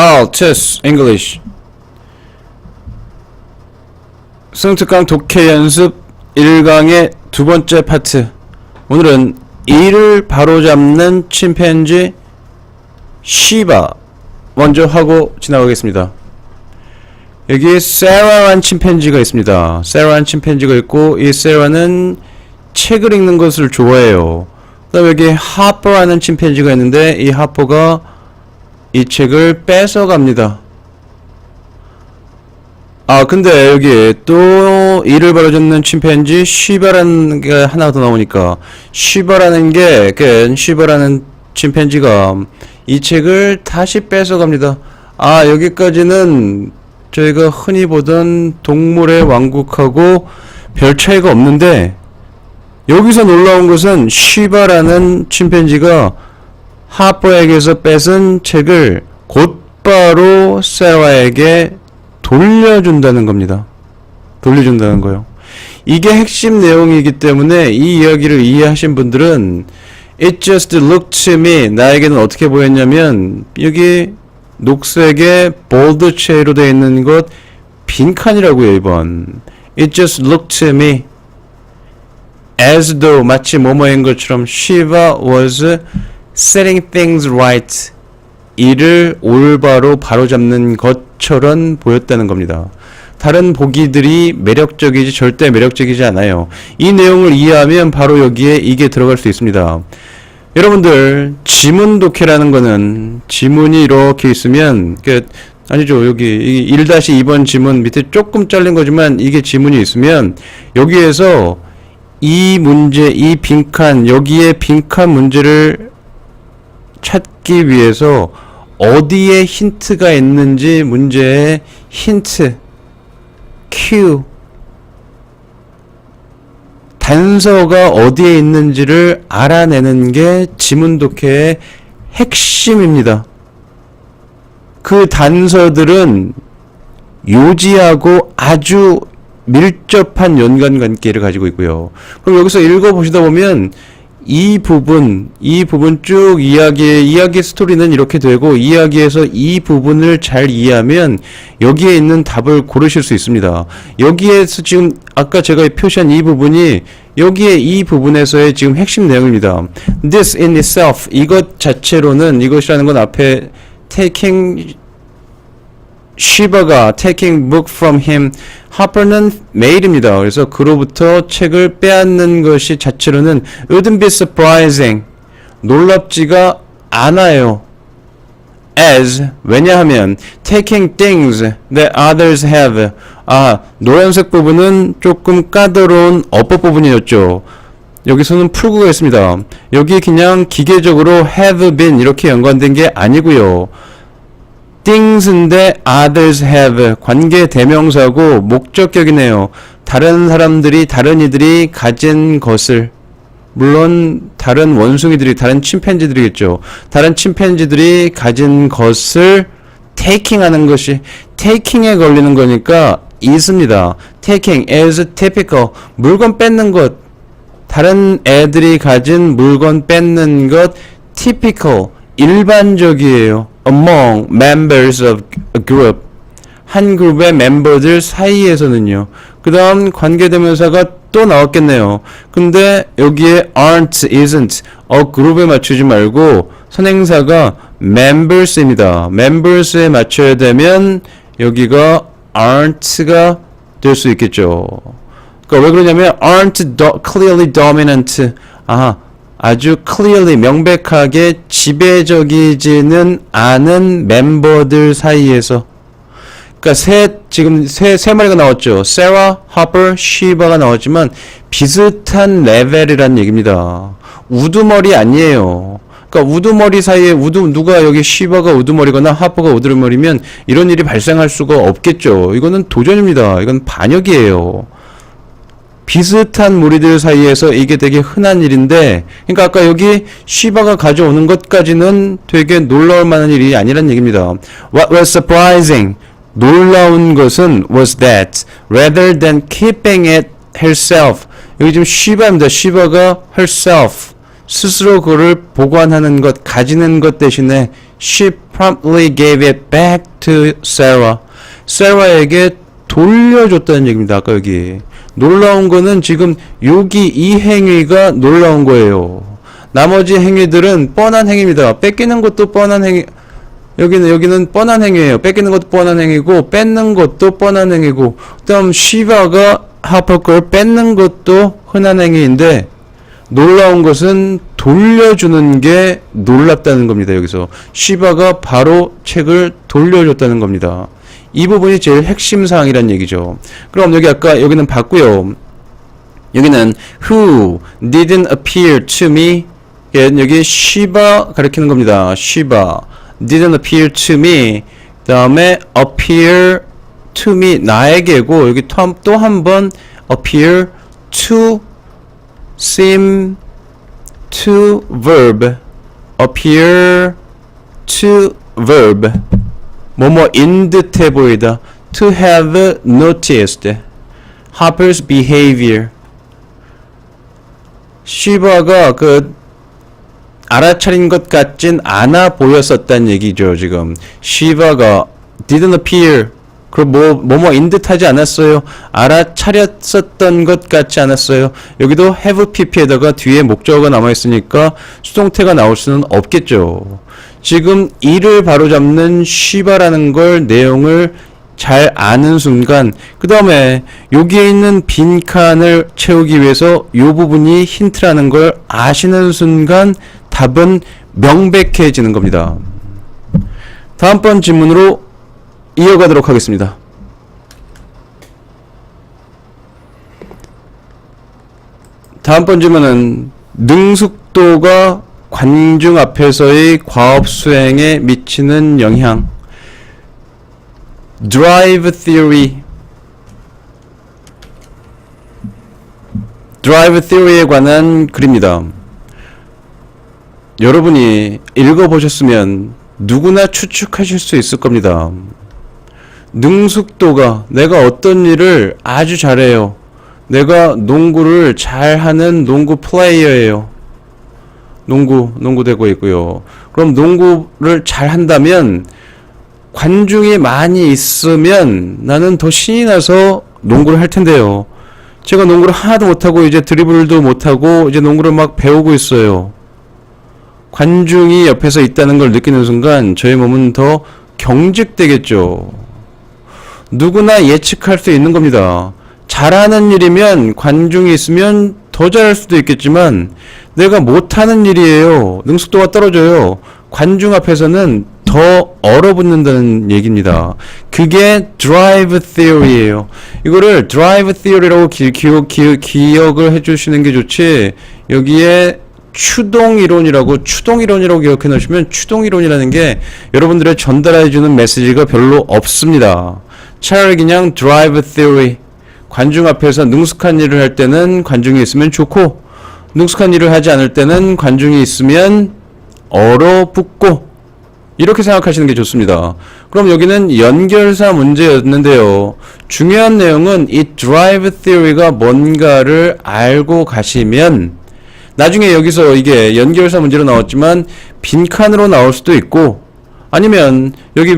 Altus English. 승특강 독해 연습 1강의 두 번째 파트. 오늘은 이를 바로잡는 침팬지 시바 먼저 하고 지나가겠습니다. 여기 세라란 침팬지가 있습니다. 세라란 침팬지가 있고 이 세라는 책을 읽는 것을 좋아해요. 그 다음에 여기 하퍼라는 침팬지가 있는데 이 하퍼가 이 책을 뺏어갑니다. 아 근데 여기 또 이를 바로잡는 침팬지 쉬바라는 게 하나 더 나오니까 쉬바라는 게그 쉬바라는 침팬지가 이 책을 다시 뺏어갑니다. 아 여기까지는 저희가 흔히 보던 동물의 왕국하고 별 차이가 없는데 여기서 놀라운 것은 쉬바라는 침팬지가 하퍼에게서 뺏은 책을 곧바로 세라에게 돌려준다는 겁니다. 돌려준다는 거요. 이게 핵심 내용이기 때문에 이 이야기를 이해하신 분들은 It just looked to me 나에게는 어떻게 보였냐면 여기 녹색의 볼드 체로 되어 있는 것 빈칸이라고요 2번 It just looked to me as though 마치 뭐뭐인 것처럼 Shiva was setting things right 이를 올바로 바로잡는 것처럼 보였다는 겁니다. 다른 보기들이 매력적이지 절대 매력적이지 않아요. 이 내용을 이해하면 바로 여기에 이게 들어갈 수 있습니다. 여러분들 지문 독해라는 거는 지문이 이렇게 있으면 그 아니죠 여기 1-2번 지문 밑에 조금 잘린 거지만 이게 지문이 있으면 여기에서 이 문제 이 빈칸 여기에 빈칸 문제를 찾기 위해서 어디에 힌트가 있는지 문제의 힌트 Q 단서가 어디에 있는지를 알아내는 게 지문 독해의 핵심입니다. 그 단서들은 요지하고 아주 밀접한 연관 관계를 가지고 있고요. 그럼 여기서 읽어 보시다 보면 이 부분, 이 부분 쭉 이야기, 이야기 스토리는 이렇게 되고, 이야기에서 이 부분을 잘 이해하면 여기에 있는 답을 고르실 수 있습니다. 여기에서 지금 아까 제가 표시한 이 부분이 여기에 이 부분에서의 지금 핵심 내용입니다. This in itself, 이것 자체로는 이것이라는 건 앞에 taking 시바가 taking book from him 하퍼는 메일입니다. 그래서 그로부터 책을 빼앗는 것이 자체로는 wouldn't be surprising 놀랍지가 않아요. as 왜냐하면 taking things that others have 아 노란색 부분은 조금 까다로운 어법 부분이었죠. 여기서는 풀구가 있습니다. 여기 그냥 기계적으로 have been 이렇게 연관된 게 아니고요. things인데 others have 관계 대명사고 목적격이네요. 다른 사람들이 다른 이들이 가진 것을 물론 다른 원숭이들이 다른 침팬지들이겠죠. 다른 침팬지들이 가진 것을 taking 하는 것이 taking에 걸리는 거니까 is입니다. taking as typical 물건 뺏는 것 다른 애들이 가진 물건 뺏는 것 typical 일반적이에요. among members of a group 한 그룹의 멤버들 사이에서는요. 그 다음 관계대명사가 또 나왔겠네요. 근데 여기에 aren't, isn't 어 그룹에 맞추지 말고 선행사가 members입니다. members에 맞춰야 되면 여기가 aren't가 될 수 있겠죠. 그러니까 왜 그러냐면 aren't do, clearly dominant 아 아주 clearly 명백하게 지배적이지는 않은 멤버들 사이에서 그러니까 세 지금 세 세 마리가 나왔죠. 세라, 하퍼, 쉬바가 나왔지만 비슷한 레벨이란 얘기입니다. 우두머리 아니에요. 그러니까 우두머리 사이에 우두 누가 여기 쉬바가 우두머리거나 하퍼가 우두머리면 이런 일이 발생할 수가 없겠죠. 이거는 도전입니다. 이건 반역이에요. 비슷한 무리들 사이에서 이게 되게 흔한 일인데, 그러니까 아까 여기 시바가 가져오는 것까지는 되게 놀라울 만한 일이 아니란 얘기입니다. What was surprising? 놀라운 것은 was that rather than keeping it herself. 여기 지금 시바입니다. 시바가 herself. 스스로 그를 보관하는 것, 가지는 것 대신에 she promptly gave it back to Sarah. 세라에게 돌려줬다는 얘기입니다. 아까 여기 놀라운 거는 지금 여기 이 행위가 놀라운 거예요. 나머지 행위들은 뻔한 행위입니다. 뺏기는 것도 뻔한 행위. 여기는 여기는 뻔한 행위예요. 뺏기는 것도 뻔한 행위고 뺏는 것도 뻔한 행위고 그다음 시바가 하퍼 걸 뺏는 것도 흔한 행위인데 놀라운 것은 돌려주는 게 놀랍다는 겁니다. 여기서 시바가 바로 책을 돌려줬다는 겁니다. 이 부분이 제일 핵심 사항이란 얘기죠. 그럼 여기 아까 여기는 봤고요. 여기는 who didn't appear to me 예, 여기 시바 가리키는 겁니다. 시바 didn't appear to me 다음에 appear to me 나에게고 여기 또 한 번 appear to seem to verb appear to verb 뭐뭐인 듯해 보이다. To have noticed Harper's behavior. 시바가 그 알아차린 것 같진 않아 보였었단 얘기죠 지금. 시바가 didn't appear. 그뭐 뭐뭐인 듯하지 않았어요. 알아차렸었던 것 같지 않았어요. 여기도 have pp에다가 뒤에 목적어가 남아 있으니까 수동태가 나올 수는 없겠죠 지금 이를 바로잡는 시바라는 걸 내용을 잘 아는 순간 그 다음에 여기에 있는 빈 칸을 채우기 위해서 이 부분이 힌트라는 걸 아시는 순간 답은 명백해지는 겁니다. 다음번 질문으로 이어가도록 하겠습니다. 다음번 질문은 능숙도가 관중 앞에서의 과업 수행에 미치는 영향 Drive Theory Drive Theory에 관한 글입니다. 여러분이 읽어보셨으면 누구나 추측하실 수 있을 겁니다. 능숙도가 내가 어떤 일을 아주 잘해요. 내가 농구를 잘하는 농구 플레이어예요. 농구, 농구 되고 있고요. 그럼 농구를 잘 한다면 관중이 많이 있으면 나는 더 신이 나서 농구를 할 텐데요. 제가 농구를 하나도 못하고 이제 드리블도 못하고 이제 농구를 막 배우고 있어요. 관중이 옆에서 있다는 걸 느끼는 순간 저의 몸은 더 경직되겠죠. 누구나 예측할 수 있는 겁니다. 잘하는 일이면 관중이 있으면 더 잘할 수도 있겠지만 내가 못하는 일이에요. 능숙도가 떨어져요. 관중 앞에서는 더 얼어붙는다는 얘기입니다. 그게 drive theory예요. 이거를 drive theory라고 기, 기, 기 억을 해주시는 게 좋지. 여기에 추동 이론이라고 추동 이론이라고 기억해 놓으시면 추동 이론이라는 게 여러분들의 전달해 주는 메시지가 별로 없습니다. 차라리 그냥 drive theory 관중 앞에서 능숙한 일을 할 때는 관중이 있으면 좋고 능숙한 일을 하지 않을 때는 관중이 있으면 얼어붙고 이렇게 생각하시는 게 좋습니다. 그럼 여기는 연결사 문제였는데요. 중요한 내용은 이 drive theory가 뭔가를 알고 가시면 나중에 여기서 이게 연결사 문제로 나왔지만 빈칸으로 나올 수도 있고 아니면 여기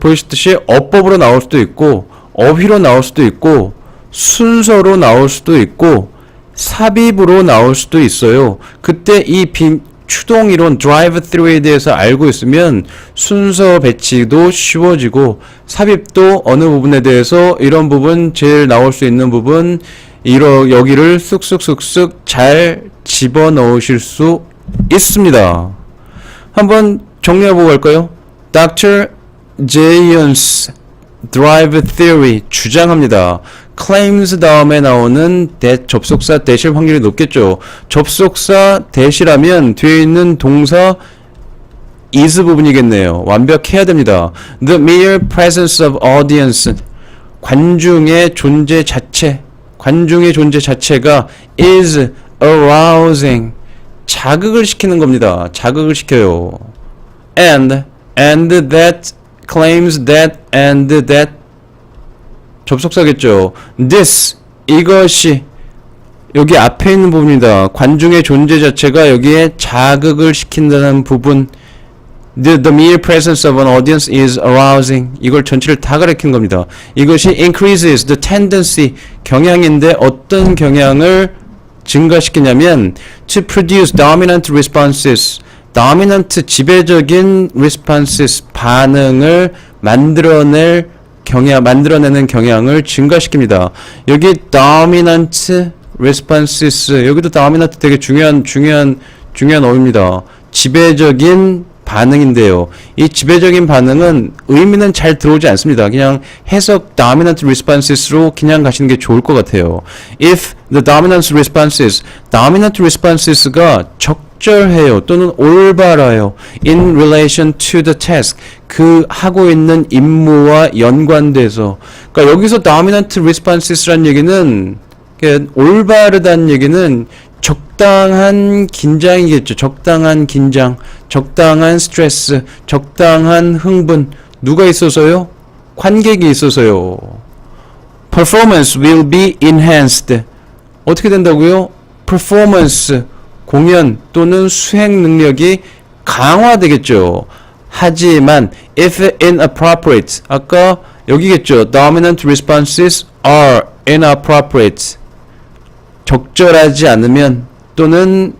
보이시듯이 어법으로 나올 수도 있고 어휘로 나올 수도 있고 순서로 나올 수도 있고 삽입으로 나올 수도 있어요. 그때 이 빈, 추동 이론 드라이브 스루에 대해서 알고 있으면 순서 배치도 쉬워지고 삽입도 어느 부분에 대해서 이런 부분 제일 나올 수 있는 부분 이러 여기를 쑥쑥쑥쑥 잘 집어 넣으실 수 있습니다. 한번 정리해 보고 갈까요? Dr. Jayons Drive Theory 주장합니다. Claims 다음에 나오는 대, 접속사 대실 확률이 높겠죠. 접속사 대시라면 뒤에 있는 동사 is 부분이겠네요. 완벽해야 됩니다. The mere presence of audience 관중의 존재 자체 관중의 존재 자체가 is arousing 자극을 시키는 겁니다. 자극을 시켜요. and and that claims that and that 접속사겠죠. this 이것이 여기 앞에 있는 부분입니다. 관중의 존재 자체가 여기에 자극을 시킨다는 부분 The, the mere presence of an audience is arousing. 이걸 전체를 다 가리킨 겁니다. 이것이 increases the tendency 경향인데 어떤 경향을 증가시키냐면 to produce dominant responses. dominant 지배적인 responses 반응을 만들어낼 경향 만들어내는 경향을 증가시킵니다. 여기 dominant responses 여기도 dominant 되게 중요한 중요한 중요한 어입니다. 지배적인 반응인데요. 이 지배적인 반응은 의미는 잘 들어오지 않습니다. 그냥 해석 dominant responses로 그냥 가시는 게 좋을 것 같아요. If the dominant responses, dominant responses가 적 절해요 또는 올바라요 in relation to the task 그 하고 있는 임무와 연관돼서 그러니까 여기서 dominant responses라는 얘기는 그 올바르다는 얘기는 적당한 긴장이겠죠. 적당한 긴장, 적당한 스트레스, 적당한 흥분. 누가 있어서요? 관객이 있어서요. Performance will be enhanced. 어떻게 된다고요? Performance, 공연 또는 수행 능력이 강화되겠죠. 하지만 if inappropriate, 아까 여기겠죠. Dominant responses are inappropriate. 적절하지 않으면 또는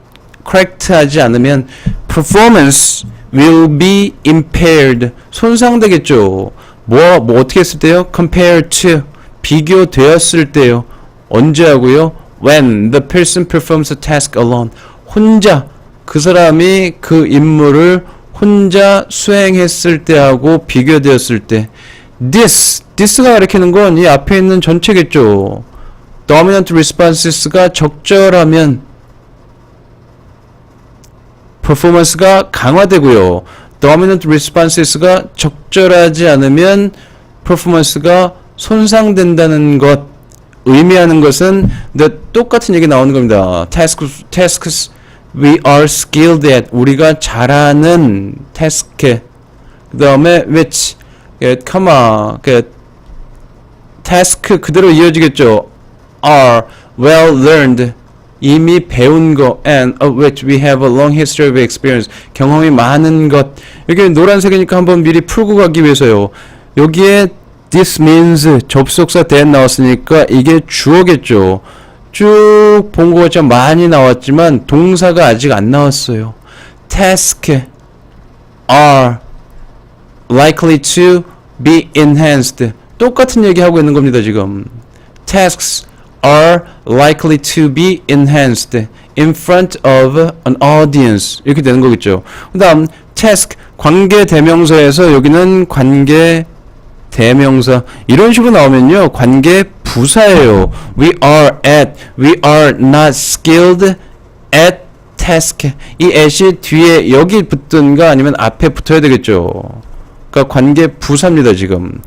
correct하지 않으면 performance will be impaired 손상되겠죠. 뭐, 뭐 어떻게 했을 때요? compare to 비교되었을 때요. 언제 하고요? when the person performs a task alone 혼자 그 사람이 그 임무를 혼자 수행했을 때하고 비교되었을 때 this this가 가리키는 건 이 앞에 있는 전체겠죠. dominant responses가 적절하면 performance가 강화되고요. dominant responses가 적절하지 않으면 performance가 손상된다는 것 의미하는 것은 the 똑같은 얘기 나오는 겁니다. tasks tasks we are skilled at 우리가 잘하는 task 그 다음에 which 예, comma 그 task 그대로 이어지겠죠. are well learned 이미 배운 거 and of which we have a long history of experience 경험이 많은 것 여기 노란색이니까 한번 미리 풀고 가기 위해서요 여기에 this means 접속사 that 나왔으니까 이게 주어겠죠 쭉 본거좀 많이 나왔지만 동사가 아직 안 나왔어요 task are likely to be enhanced 똑같은 얘기 하고 있는 겁니다 지금 tasks are likely to be enhanced in front of an audience 이렇게 되는 거겠죠. 그다음 task 관계 대명사에서 여기는 관계 대명사 이런 식으로 나오면요 관계 부사예요. We are at, we are not skilled at task. 이 at이 뒤에 여기 붙든가 아니면 앞에 붙어야 되겠죠. 그러니까 관계 부사입니다 지금.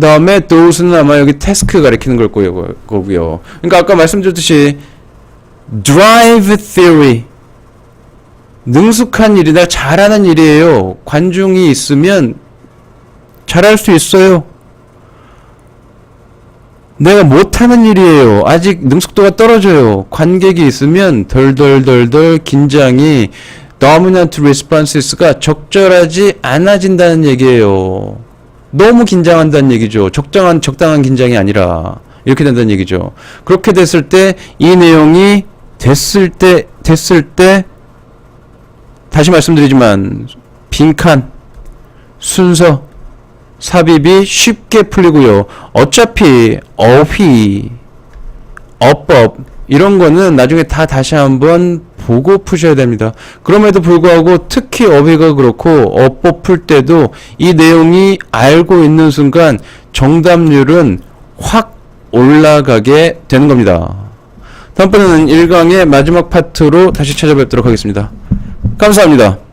다음에 those는 아마 여기 태스크 가리키는 걸. 거고요. 그러니까 아까 말씀드렸듯이 drive theory 능숙한 일이다 잘하는 일이에요. 관중이 있으면 잘할 수 있어요. 내가 못하는 일이에요. 아직 능숙도가 떨어져요. 관객이 있으면 덜덜덜덜 긴장이 dominant responses가 적절하지 않아진다는 얘기예요. 너무 긴장한다는 얘기죠. 적당한 적당한 긴장이 아니라 이렇게 된다는 얘기죠. 그렇게 됐을 때 이 내용이 됐을 때 됐을 때 다시 말씀드리지만 빈칸 순서 삽입이 쉽게 풀리고요. 어차피 어휘 어법 이런 거는 나중에 다 다시 한번 보고 푸셔야 됩니다. 그럼에도 불구하고 특히 어휘가 그렇고 어법 풀 때도 이 내용이 알고 있는 순간 정답률은 확 올라가게 되는 겁니다. 다음번에는 1강의 마지막 파트로 다시 찾아뵙도록 하겠습니다. 감사합니다.